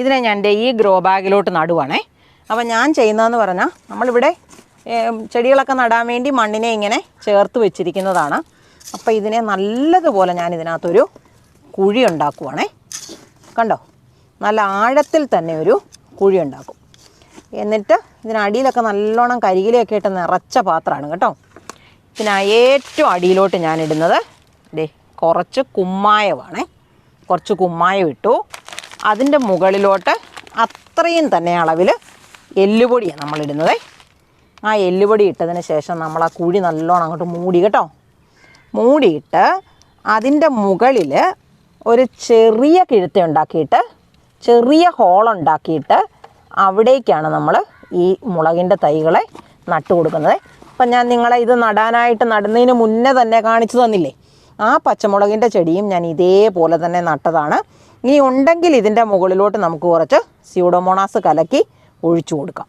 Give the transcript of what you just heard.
ഇതിനെ ഞാൻ എന്റെ ഈ ഗ്രോ ബാഗിലോട്ട് നടുവാണേ. അപ്പം ഞാൻ ചെയ്യുന്നതെന്ന് പറഞ്ഞാൽ നമ്മളിവിടെ ചെടികളൊക്കെ നടാൻ വേണ്ടി മണ്ണിനെ ഇങ്ങനെ ചേർത്ത് വെച്ചിരിക്കുന്നതാണ്. അപ്പോൾ ഇതിനെ നല്ലതുപോലെ ഞാൻ ഇതിനകത്തൊരു കുഴി ഉണ്ടാക്കുവാണേ. കണ്ടോ? നല്ല ആഴത്തിൽ തന്നെ ഒരു കുഴി ഉണ്ടാക്കും. എന്നിട്ട് ഇതിനടിയിലൊക്കെ നല്ലോണം കരികിലൊക്കെ ഇട്ട് നിറച്ച പാത്രമാണ് കേട്ടോ. പിന്നെ ഏറ്റവും അടിയിലോട്ട് ദേ കുറച്ച് കുമ്മായമാണേ കുറച്ച് കുമ്മായം ഇട്ടു. അതിന്റെ മുകളിലോട്ട് അത്രയും തന്നെ അളവിൽ എല്ലുപൊടിയാണ് നമ്മളിടുന്നത്. ആ എല്ലുപൊടി ഇട്ടതിന് ശേഷം നമ്മൾ ആ കുഴി നല്ലോണം അങ്ങോട്ട് മൂടി കേട്ടോ? മൂടിയിട്ട് അതിന്റെ മുകളിൽ ഒരു ചെറിയ കിഴുത്ത ഉണ്ടാക്കിയിട്ട് ചെറിയ ഹോളുണ്ടാക്കിയിട്ട് അവിടേക്കാണ് നമ്മൾ ഈ മുളകിന്റെ തൈകളെ നട്ടു കൊടുക്കുന്നത് അപ്പം ഞാൻ നിങ്ങളെ ഇത് നടാനായിട്ട് നടുന്നതിന് മുന്നേ തന്നെ കാണിച്ചു തന്നില്ലേ? ആ പച്ചമുളകിന്റെ ചെടിയും ഞാൻ ഇതേപോലെ തന്നെ നട്ടതാണ്. ഇനി ഉണ്ടെങ്കിൽ ഇതിന്റെ മുകളിലോട്ട് നമുക്ക് കുറച്ച് സ്യൂഡോമോണാസ് കലക്കി ഒഴിച്ചു കൊടുക്കാം.